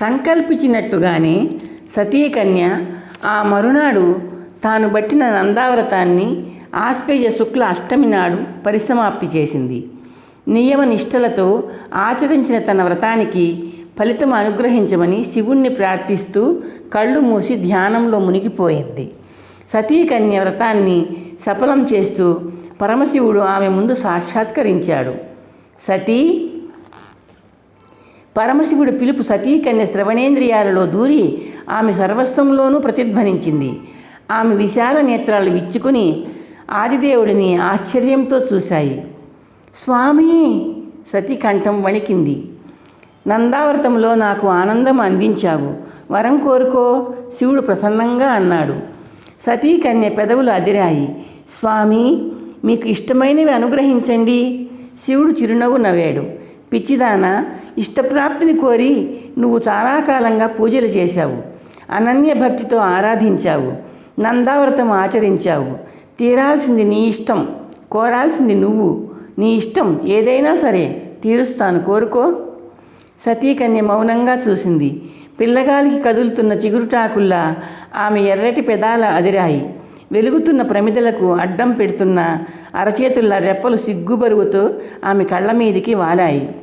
సంకల్పించినట్టుగానే సతీకన్య ఆ మరునాడు తాను బట్టిన నందావ్రతాన్ని ఆశ్వేయ శుక్ల అష్టమి నాడు పరిసమాప్తి చేసింది. నియమ నిష్టలతో ఆచరించిన తన వ్రతానికి ఫలితం అనుగ్రహించమని శివుణ్ణి ప్రార్థిస్తూ కళ్ళు మూసి ధ్యానంలో మునిగిపోయింది సతీకన్య వ్రతాన్ని సఫలం చేస్తూ పరమశివుడు ఆమె ముందు సాక్షాత్కరించాడు. సతీ పరమశివుడు పిలుపు సతీకన్య శ్రవణేంద్రియాలలో దూరి ఆమె సర్వస్వంలోనూ ప్రతిధ్వనించింది. ఆమె విశాల నేత్రాలు విచ్చుకుని ఆదిదేవుడిని ఆశ్చర్యంతో చూశాయి. స్వామి! సతీ కంఠం వణికింది. నందావ్రతంలో నాకు ఆనందం అందించావు. వరం కోరుకో! శివుడు ప్రసన్నంగా అన్నాడు. సతీకన్య పెదవులు అదిరాయి. స్వామి! మీకు ఇష్టమైనవి అనుగ్రహించండి. శివుడు చిరునవ్వు నవ్వాడు. పిచ్చిదాన ఇష్టప్రాప్తిని కోరి నువ్వు చాలా కాలంగా పూజలు చేశావు. అనన్య భక్తితో ఆరాధించావు. నందావ్రతం ఆచరించావు. తీరాల్సింది నీ ఇష్టం కోరాల్సింది నువ్వు. నీ ఇష్టం ఏదైనా సరే తీరుస్తాను కోరుకో. సతీకన్య మౌనంగా చూసింది. పిల్లగాలికి కదులుతున్న చిగురుటాకుల్లా ఆమె ఎర్రటి పెదాల అదిరాయి. వెలుగుతున్న ప్రమిదలకు అడ్డం పెడుతున్న అరచేతుల రెప్పలు సిగ్గుబరువుతో ఆమె కళ్ళ మీదికి వాలాయి.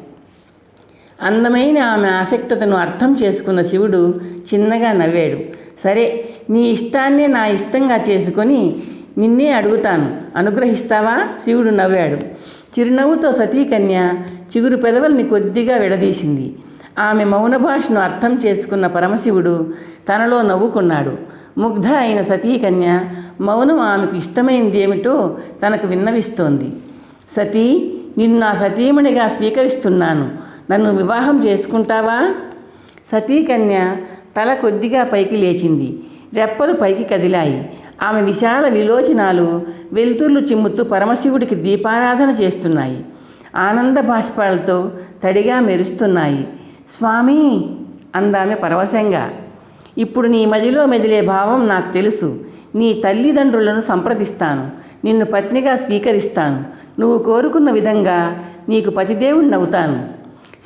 అందమైన ఆమె ఆసక్తతను అర్థం చేసుకున్న శివుడు చిన్నగా నవ్వాడు. సరే నీ ఇష్టాన్నే నా ఇష్టంగా చేసుకొని నిన్నే అడుగుతాను. అనుగ్రహిస్తావా? శివుడు నవ్వాడు. చిరునవ్వుతో సతీకన్య చిగురు పెదవుల్ని కొద్దిగా విడదీసింది. ఆమె మౌన భాషను అర్థం చేసుకున్న పరమశివుడు తనలో నవ్వుకున్నాడు. ముగ్ధ అయిన సతీకన్య మౌనం ఆమెకు ఇష్టమైంది ఏమిటో తనకు విన్నవిస్తోంది. సతీ నిన్ను నా సతీమణిగా స్వీకరిస్తున్నాను. నన్ను వివాహం చేసుకుంటావా? సతీకన్య తల కొద్దిగా పైకి లేచింది. రెప్పలు పైకి కదిలాయి. ఆమె విశాల విలోచనాలు వెలుతుర్లు చిమ్ముతూ పరమశివుడికి దీపారాధన చేస్తున్నాయి. ఆనంద బాష్పాలతో తడిగా మెరుస్తున్నాయి. స్వామి అందామె పరవశంగా. ఇప్పుడు నీ మదిలో మెదిలే భావం నాకు తెలుసు. నీ తల్లిదండ్రులను సంప్రదిస్తాను. నిన్ను పత్నిగా స్వీకరిస్తాను. నువ్వు కోరుకున్న విధంగా నీకు పతిదేవుణ్ణి అవుతాను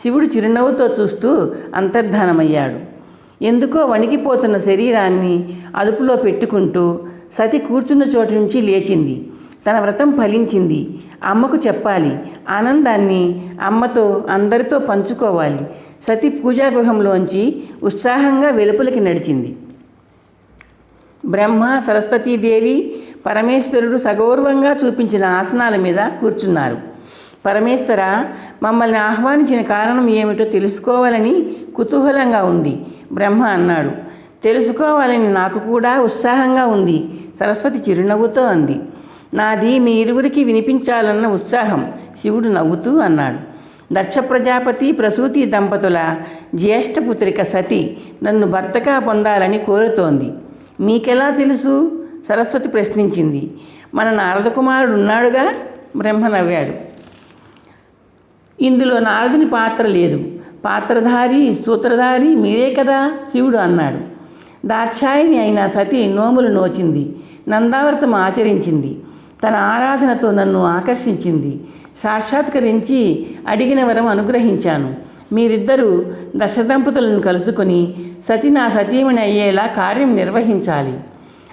శివుడు చిరునవ్వుతో చూస్తూ అంతర్ధానమయ్యాడు. ఎందుకో వణికిపోతున్న శరీరాన్ని అదుపులో పెట్టుకుంటూ సతి కూర్చున్న చోటు నుంచి లేచింది. తన వ్రతం ఫలించింది. అమ్మకు చెప్పాలి. ఆనందాన్ని అమ్మతో అందరితో పంచుకోవాలి. సతి పూజాగృహంలోంచి ఉత్సాహంగా వెలుపలికి నడిచింది. బ్రహ్మ సరస్వతీదేవి పరమేశ్వరుడు సగౌరవంగా చూపించిన ఆసనాల మీద కూర్చున్నారు. పరమేశ్వర మమ్మల్ని ఆహ్వానించిన కారణం ఏమిటో తెలుసుకోవాలని కుతూహలంగా ఉంది బ్రహ్మ అన్నాడు. తెలుసుకోవాలని నాకు కూడా ఉత్సాహంగా ఉంది సరస్వతి చిరునవ్వుతో అంది. నాది మీ ఇరువురికి వినిపించాలన్న ఉత్సాహం శివుడు నవ్వుతూ అన్నాడు. దక్ష ప్రజాపతి ప్రసూతి దంపతుల జ్యేష్ఠపుత్రిక సతి నన్ను భర్తగా పొందాలని కోరుతోంది. మీకెలా తెలుసు? సరస్వతి ప్రశ్నించింది. మన నారదకుమారుడు ఉన్నాడుగా బ్రహ్మ నవ్వాడు. ఇందులో నారదుని పాత్ర లేదు. పాత్రధారి సూత్రధారి మీరే కదా? శివుడు అన్నాడు. దాక్షాయిని అయిన సతి నోములు నోచింది. నందావ్రతం ఆచరించింది. తన ఆరాధనతో నన్ను ఆకర్షించింది. సాక్షాత్కరించి అడిగిన వరం అనుగ్రహించాను. మీరిద్దరూ దశదంపతులను కలుసుకొని సతి నా సతీమణి అయ్యేలా కార్యం నిర్వహించాలి.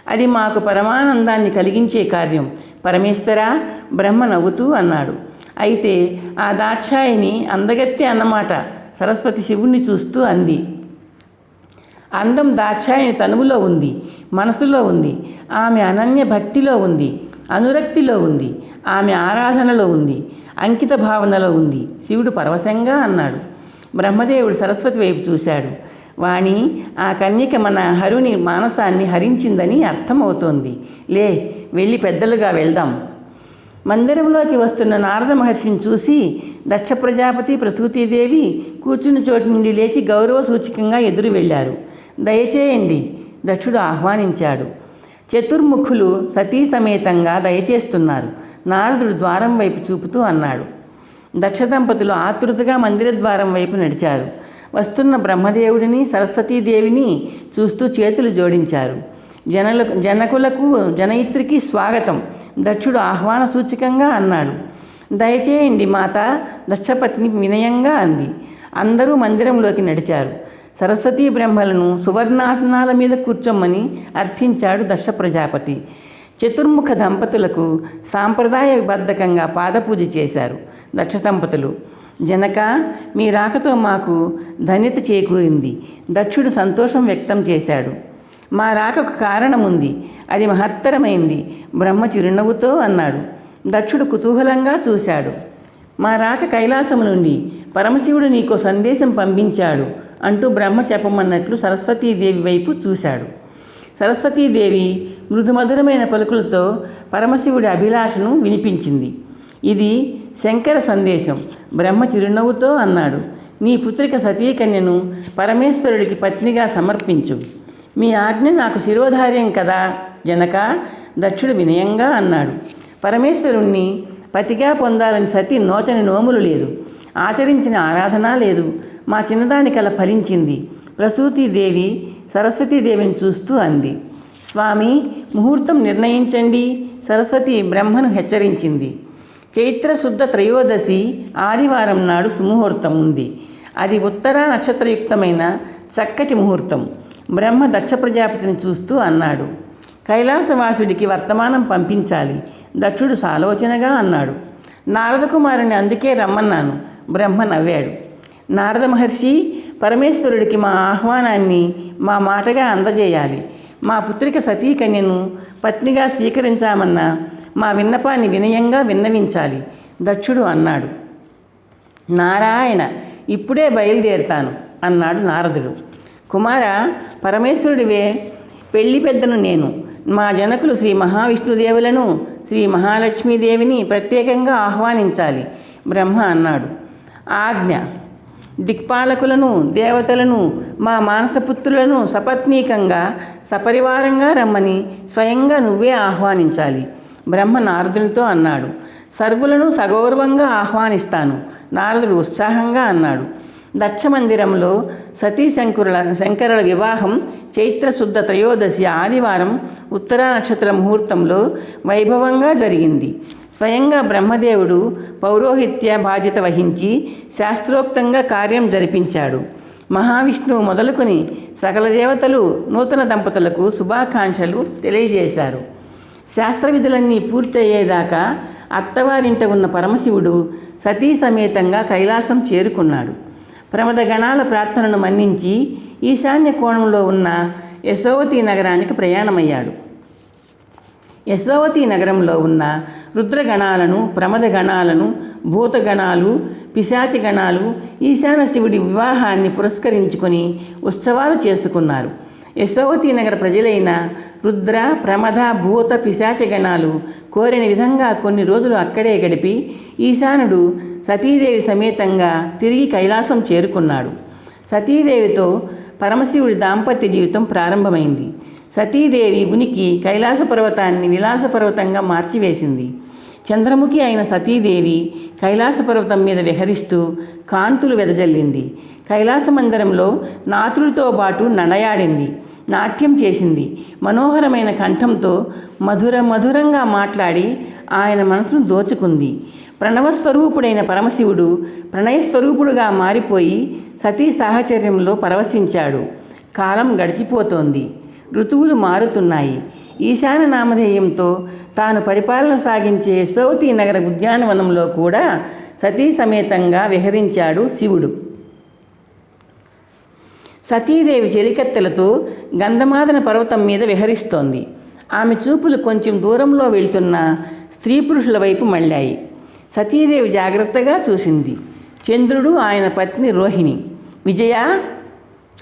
అది మాకు పరమానందాన్ని కలిగించే కార్యం. పరమేశ్వర బ్రహ్మ నవ్వుతూ అన్నాడు. అయితే ఆ దాక్షాయిని అందగత్తే అన్నమాట. సరస్వతి శివుణ్ణి చూస్తూ అంది. అందం దాక్షాయిని తనువులో ఉంది మనసులో ఉంది. ఆమె అనన్య భక్తిలో ఉంది. అనురక్తిలో ఉంది. ఆమె ఆరాధనలో ఉంది. అంకిత భావనలో ఉంది. శివుడు పరవశంగా అన్నాడు. బ్రహ్మదేవుడు సరస్వతి వైపు చూశాడు. వాణి ఆ కన్యక మన హరుని మానసాన్ని హరించిందని అర్థమవుతోంది. లే వెళ్ళి పెద్దలుగా వెళ్దాం. మందిరంలోకి వస్తున్న నారద మహర్షిని చూసి దక్ష ప్రజాపతి ప్రసూతీదేవి కూర్చున్న చోటు నుండి లేచి గౌరవ సూచకంగా ఎదురు వెళ్ళారు. దయచేయండి దక్షుడు ఆహ్వానించాడు. చతుర్ముఖులు సతీ సమేతంగా దయచేస్తున్నారు. నారదుడు ద్వారం వైపు చూపుతూ అన్నాడు. దక్ష దంపతులు ఆతృతగా మందిర ద్వారం వైపు నడిచారు. వస్తున్న బ్రహ్మదేవుడిని సరస్వతీదేవిని చూస్తూ చేతులు జోడించారు. జనలకు జనకులకు జనయిత్రికి స్వాగతం. దక్షుడు ఆహ్వాన సూచికంగా అన్నాడు. దయచేయండి మాత దక్షపత్ని వినయంగా అంది. అందరూ మందిరంలోకి నడిచారు. సరస్వతీ బ్రహ్మలను సువర్ణాసనాల మీద కూర్చోమని అర్థించాడు దశ ప్రజాపతి చతుర్ముఖ దంపతులకు సాంప్రదాయబద్ధకంగా పాదపూజ చేశారు దక్ష దంపతులు జనక మీ రాకతో మాకు ధన్యత చేకూరింది. దక్షుడు సంతోషం వ్యక్తం చేశాడు. మా రాకకు కారణం ఉంది అది మహత్తరమైంది. బ్రహ్మ చిరునవ్వుతో అన్నాడు. దక్షుడు కుతూహలంగా చూశాడు. మా రాక కైలాసము నుండి పరమశివుడు నీకో సందేశం పంపించాడు. అంటూ బ్రహ్మ చెప్పమన్నట్లు సరస్వతీదేవి వైపు చూశాడు. సరస్వతీదేవి మృదుమధురమైన పలుకులతో పరమశివుడి అభిలాషను వినిపించింది. ఇది శంకర సందేశం. బ్రహ్మ చిరునవ్వుతో అన్నాడు నీ పుత్రిక సతీకన్యను పరమేశ్వరుడికి పత్నిగా సమర్పించు. మీ ఆజ్ఞ నాకు శిరోధార్యం కదా? జనక దక్షుడు వినయంగా అన్నాడు. పరమేశ్వరుణ్ణి పతిగా పొందాలని సతి నోచని నోములు లేదు. ఆచరించిన ఆరాధన లేదు. మా చిన్నదాని కల ఫలించింది. ప్రసూతిదేవి సరస్వతీదేవిని చూస్తూ అంది. స్వామి ముహూర్తం నిర్ణయించండి. సరస్వతి బ్రహ్మను హెచ్చరించింది. చైత్ర శుద్ధ త్రయోదశి ఆదివారం నాడు సుముహూర్తం ఉంది. అది ఉత్తర నక్షత్రయుక్తమైన చక్కటి ముహూర్తం. బ్రహ్మ దక్ష ప్రజాపతిని చూస్తూ అన్నాడు. కైలాసవాసుడికి వర్తమానం పంపించాలి. దక్షుడు సాలోచనగా అన్నాడు. నారద కుమారుని అందుకే రమ్మన్నాను. బ్రహ్మ నవ్వాడు. నారద మహర్షి పరమేశ్వరుడికి మా ఆహ్వానాన్ని మా మాటగా అందజేయాలి. మా పుత్రిక సతీకన్యను పత్నిగా స్వీకరించామన్న మా విన్నపాన్ని వినయంగా విన్నవించాలి దక్షుడు అన్నాడు. నారాయణ ఇప్పుడే బయలుదేరుతాను అన్నాడు నారదుడు. కుమార పరమేశ్వరుడివే పెళ్ళి పెద్దను నేను. మా జనకులు శ్రీ మహావిష్ణుదేవులను శ్రీ మహాలక్ష్మీదేవిని ప్రత్యేకంగా ఆహ్వానించాలి బ్రహ్మ అన్నాడు. ఆజ్ఞ దిక్పాలకులను దేవతలను మా మానసపుత్రులను సపత్నీకంగా సపరివారంగా రమ్మని స్వయంగా నువ్వే ఆహ్వానించాలి. బ్రహ్మ నారదునితో అన్నాడు. సర్వులను సగౌరవంగా ఆహ్వానిస్తాను నారదుడు ఉత్సాహంగా అన్నాడు. దక్ష మందిరంలో సతీ శంకరుల శంకరుల వివాహం చైత్రశుద్ధ త్రయోదశి ఆదివారం ఉత్తర నక్షత్ర ముహూర్తంలో వైభవంగా జరిగింది. స్వయంగా బ్రహ్మదేవుడు పౌరోహిత్య బాధ్యత వహించి శాస్త్రోక్తంగా కార్యం జరిపించాడు. మహావిష్ణువు మొదలుకొని సకల దేవతలు నూతన దంపతులకు శుభాకాంక్షలు తెలియజేశారు. శాస్త్ర విధులన్నీ పూర్తయ్యేదాకా అత్తవారింట ఉన్న పరమశివుడు సతీ సమేతంగా కైలాసం చేరుకున్నాడు. ప్రమద గణాల ప్రార్థనను మన్నించి ఈశాన్య కోణంలో ఉన్న యశోవతి నగరానికి ప్రయాణమయ్యాడు. యశోవతి నగరంలో ఉన్న రుద్రగణాలను ప్రమదగణాలను భూతగణాలు పిశాచిగణాలు ఈశాన శివుడి వివాహాన్ని పురస్కరించుకొని ఉత్సవాలు చేసుకున్నారు. యశోవతి నగర ప్రజలైన రుద్ర ప్రమద భూత పిశాచగణాలు కోరిన విధంగా కొన్ని రోజులు అక్కడే గడిపి ఈశానుడు సతీదేవి సమేతంగా తిరిగి కైలాసం చేరుకున్నాడు. సతీదేవితో పరమశివుడి దాంపత్య జీవితం ప్రారంభమైంది. సతీదేవి ఉనికి కైలాస పర్వతాన్ని విలాస పర్వతంగా మార్చివేసింది. చంద్రముఖి అయిన సతీదేవి కైలాస పర్వతం మీద విహరిస్తూ కాంతులు వెదజల్లింది. కైలాస మందిరంలో నాతులతో పాటు నడయాడింది. నాట్యం చేసింది. మనోహరమైన కంఠంతో మధుర మధురంగా మాట్లాడి ఆయన మనసును దోచుకుంది. ప్రణవస్వరూపుడైన పరమశివుడు ప్రణయస్వరూపుడుగా మారిపోయి సతీ సాహచర్యంలో పరవశించాడు. కాలం గడిచిపోతోంది. ఋతువులు మారుతున్నాయి. ఈశాన నామధేయంతో తాను పరిపాలన సాగించే యశోవతి నగర ఉద్యానవనంలో కూడా సతీ సమేతంగా విహరించాడు శివుడు. సతీదేవి చెలికత్తెలతో గంధమాదన పర్వతం మీద విహరిస్తోంది. ఆమె చూపులు కొంచెం దూరంలో వెళ్తున్న స్త్రీ పురుషుల వైపు మళ్ళాయి. సతీదేవి జాగ్రత్తగా చూసింది. చంద్రుడు ఆయన పత్ని రోహిణి. విజయ?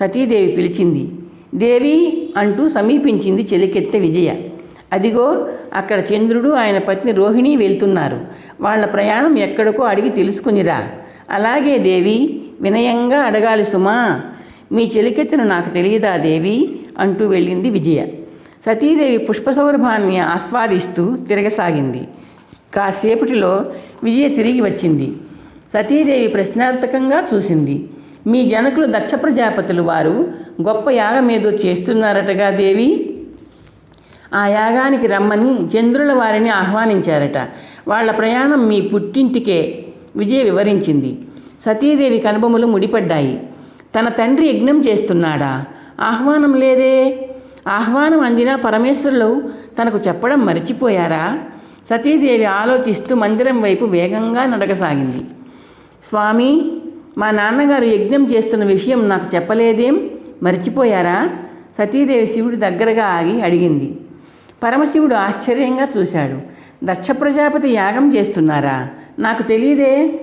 సతీదేవి పిలిచింది. దేవి అంటూ సమీపించింది చెలికెత్తె విజయ. అదిగో అక్కడ చంద్రుడు ఆయన పత్ని రోహిణి వెళ్తున్నారు. వాళ్ళ ప్రయాణం ఎక్కడికో అడిగి తెలుసుకునిరా. అలాగే దేవి వినయంగా అడగాలి సుమా. మీ చెలికెత్తెను నాకు తెలియదా దేవి? అంటూ వెళ్ళింది విజయ. సతీదేవి పుష్పసౌరభాన్ని ఆస్వాదిస్తూ తిరగసాగింది. కాసేపటిలో విజయ తిరిగి వచ్చింది. సతీదేవి ప్రశ్నార్థకంగా చూసింది. మీ జనకులు దక్ష ప్రజాపతులు వారు గొప్ప యాగమేదో చేస్తున్నారటగా దేవి? ఆ యాగానికి రమ్మని చంద్రుల వారిని ఆహ్వానించారట. వాళ్ళ ప్రయాణం మీ పుట్టింటికే విజయ వివరించింది. సతీదేవి కనుబొమ్మలు ముడిపడ్డాయి. తన తండ్రి యజ్ఞం చేస్తున్నాడా? ఆహ్వానం లేదే. ఆహ్వానం అందినా పరమేశ్వరులు తనకు చెప్పడం మర్చిపోయారా? సతీదేవి ఆలోచిస్తూ మందిరం వైపు వేగంగా నడకసాగింది. స్వామి మా నాన్నగారు యజ్ఞం చేస్తున్న విషయం నాకు చెప్పలేదేం? మర్చిపోయారా? సతీదేవి శివుడి దగ్గరగా ఆగి అడిగింది. పరమశివుడు ఆశ్చర్యంగా చూశాడు. దక్ష ప్రజాపతి యాగం చేస్తున్నారా? నాకు తెలియదే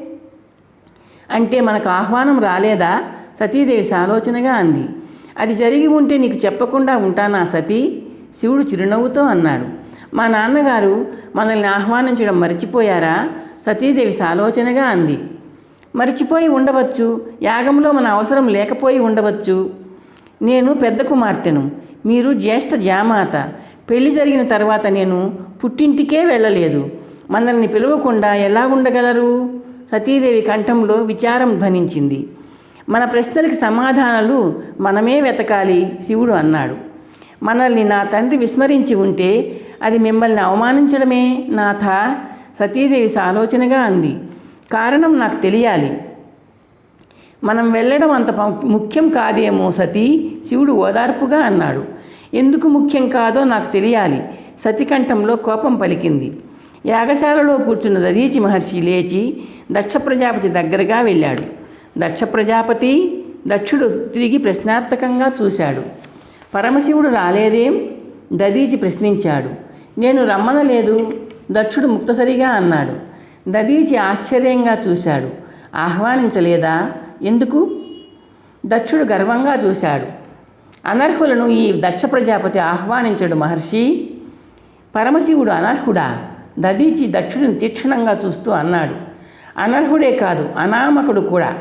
అంటే మనకు ఆహ్వానం రాలేదా? సతీదేవి ఆలోచనగా అంది. అది జరిగి ఉంటే నీకు చెప్పకుండా ఉంటానా సతీ? శివుడు చిరునవ్వుతో అన్నాడు. మా నాన్నగారు మనల్ని ఆహ్వానించడం మర్చిపోయారా? సతీదేవి ఆలోచనగా అంది. మర్చిపోయి ఉండవచ్చు. యాగంలో మన అవసరం లేకపోయి ఉండవచ్చు. నేను పెద్ద కుమార్తెను. మీరు జ్యేష్ఠ జామాత. పెళ్ళి జరిగిన తర్వాత నేను పుట్టింటికే వెళ్ళలేదు. మనల్ని పిలవకుండా ఎలా ఉండగలరు? సతీదేవి కంఠంలో విచారం ధ్వనించింది. మన ప్రశ్నలకి సమాధానాలు మనమే వెతకాలి శివుడు అన్నాడు. మనల్ని నా తండ్రి విస్మరించి ఉంటే అది మిమ్మల్ని అవమానించడమే నాథ సతీదేవి ఆలోచనగా అంది. కారణం నాకు తెలియాలి. మనం వెళ్ళడం అంత ముఖ్యం కాదేమో సతీ? శివుడు ఓదార్పుగా అన్నాడు. ఎందుకు ముఖ్యం కాదో నాకు తెలియాలి. సతి కంఠంలో కోపం పలికింది. యాగశాలలో కూర్చున్న దదీచి మహర్షి లేచి దక్ష ప్రజాపతి దగ్గరగా వెళ్ళాడు. దక్ష ప్రజాపతి దక్షుడు తిరిగి ప్రశ్నార్థకంగా చూశాడు. పరమశివుడు రాలేదేం? దదీచి ప్రశ్నించాడు. నేను రమ్మనలేదు. దక్షుడు ముక్తసరిగా అన్నాడు. దదీచి ఆశ్చర్యంగా చూశాడు. ఆహ్వానించలేదా? ఎందుకు? దక్షుడు గర్వంగా చూశాడు. అనర్హులను ఈ దక్ష ప్రజాపతి ఆహ్వానించడు మహర్షి. పరమశివుడు అనర్హుడా? దదీచి దక్షుడిని తీక్షణంగా చూస్తూ అన్నాడు. అనర్హుడే కాదు అనామకుడు కూడా.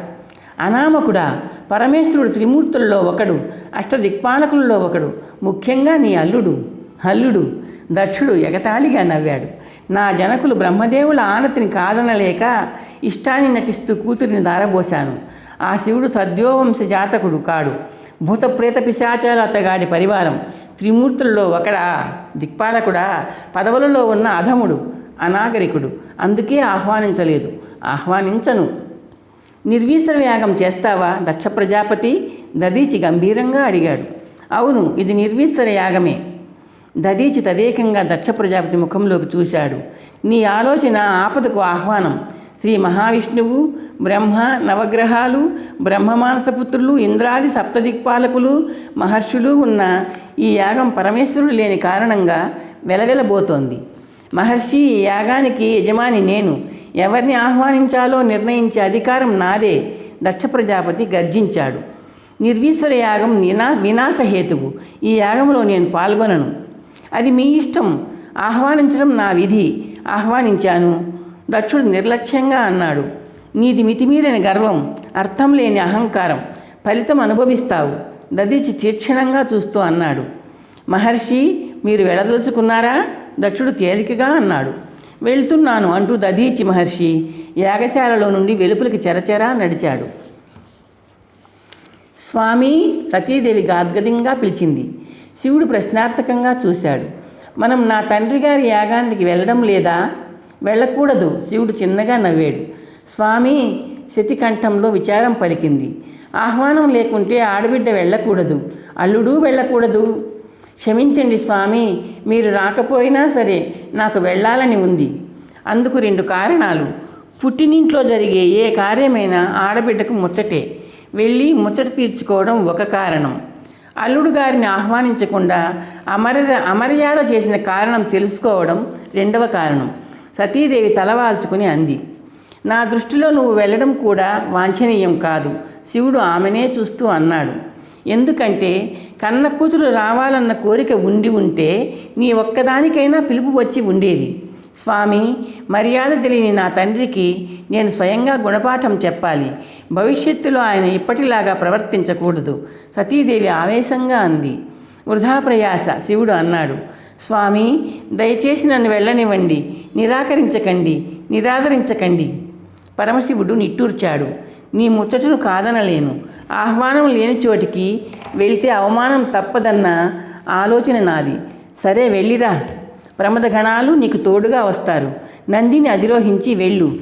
అనామకుడా? పరమేశ్వరుడు త్రిమూర్తుల్లో ఒకడు అష్టదిక్పాలకుల్లో ఒకడు ముఖ్యంగా నీ అల్లుడు. హల్లుడు దక్షుడు ఎగతాళిగా నవ్వాడు. నా జనకులు బ్రహ్మదేవుల ఆనతిని కాదనలేక ఇష్టాన్ని నటిస్తూ కూతురిని దారబోశాను. ఆ శివుడు సద్యోవంశ జాతకుడు కాడు. భూతప్రేత పిశాచాల అతగాడి పరివారం. త్రిమూర్తుల్లో ఒకడా దిక్పాలకుడా పదవులలో ఉన్న అధముడు అనాగరికుడు. అందుకే ఆహ్వానించలేదు. ఆహ్వానించను. నిర్వీసర యాగం చేస్తావా? దక్ష ప్రజాపతి దదీచి గంభీరంగా అడిగాడు. అవును ఇది నిర్వీసర యాగమే. దదీచి తదేకంగా దక్ష ప్రజాపతి ముఖంలోకి చూశాడు. నీ ఆలోచన ఆపదకు ఆహ్వానం. శ్రీ మహావిష్ణువు బ్రహ్మ నవగ్రహాలు బ్రహ్మమానసపుత్రులు ఇంద్రాది సప్తదిక్పాలకులు మహర్షులు ఉన్న ఈ యాగం పరమేశ్వరుడు లేని కారణంగా వెలవెలబోతోంది. మహర్షి ఈ యాగానికి యజమాని నేను. ఎవరిని ఆహ్వానించాలో నిర్ణయించే అధికారం నాదే దక్ష ప్రజాపతి గర్జించాడు. నిర్వీశ్వర యాగం వినా వినాశహేతువు ఈ యాగంలో నేను పాల్గొనను. అది మీ ఇష్టం. ఆహ్వానించడం నా విధి. ఆహ్వానించాను. దక్షుడు నిర్లక్ష్యంగా అన్నాడు. నీది మితిమీరిన గర్వం అర్థం లేని అహంకారం. ఫలితం అనుభవిస్తావు. దదిచి తీక్షణంగా చూస్తూ అన్నాడు. మహర్షి మీరు వెళ్ళదలుచుకున్నారా? దక్షుడు తేలికగా అన్నాడు. వెళ్తున్నాను అంటూ దధీచి మహర్షి యాగశాలలో నుండి వెలుపులకి చెరచెరా నడిచాడు. స్వామి సతీదేవి గాద్గదంగా పిలిచింది. శివుడు ప్రశ్నార్థకంగా చూశాడు. మనం నా తండ్రి గారి యాగానికి వెళ్ళడం లేదా? వెళ్ళకూడదు. శివుడు చిన్నగా నవ్వాడు. స్వామి శతికంఠంలో విచారం పలికింది. ఆహ్వానం లేకుంటే ఆడబిడ్డ వెళ్ళకూడదు. అల్లుడు వెళ్ళకూడదు. క్షమించండి స్వామి మీరు రాకపోయినా సరే నాకు వెళ్ళాలని ఉంది. అందుకు రెండు కారణాలు. పుట్టినింట్లో జరిగే ఏ కార్యమైనా ఆడబిడ్డకు ముచ్చటే. వెళ్ళి ముచ్చట తీర్చుకోవడం ఒక కారణం. అల్లుడు గారిని ఆహ్వానించకుండా అమర్య అమర్యాద చేసిన కారణం తెలుసుకోవడం రెండవ కారణం. సతీదేవి తలవాల్చుకుని అంది. నా దృష్టిలో నువ్వు వెళ్ళడం కూడా వాంఛనీయం కాదు. శివుడు ఆమెనే చూస్తూ అన్నాడు. ఎందుకంటే కన్న కూతురు రావాలన్న కోరిక ఉండి ఉంటే నీ ఒక్కదానికైనా పిలుపు వచ్చి ఉండేది. స్వామి మర్యాద తెలియని నా తండ్రికి నేను స్వయంగా గుణపాఠం చెప్పాలి. భవిష్యత్తులో ఆయన ఇప్పటిలాగా ప్రవర్తించకూడదు. సతీదేవి ఆవేశంగా అంది. వృధా ప్రయాస శివుడు అన్నాడు. స్వామి దయచేసి నన్ను వెళ్ళనివ్వండి. నిరాకరించకండి. నిరాదరించకండి. పరమశివుడు నిట్టూర్చాడు. నీ ముచ్చటను కాదనలేను. ఆహ్వానం లేని చోటికి వెళితే అవమానం తప్పదన్న ఆలోచన నాది. సరే వెళ్ళిరా. ప్రమదగణాలు నీకు తోడుగా వస్తారు. నందిని అధిరోహించి వెళ్ళు.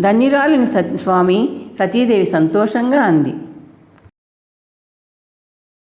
ధన్యురాలిని సత్ స్వామి సతీదేవి సంతోషంగా అంది.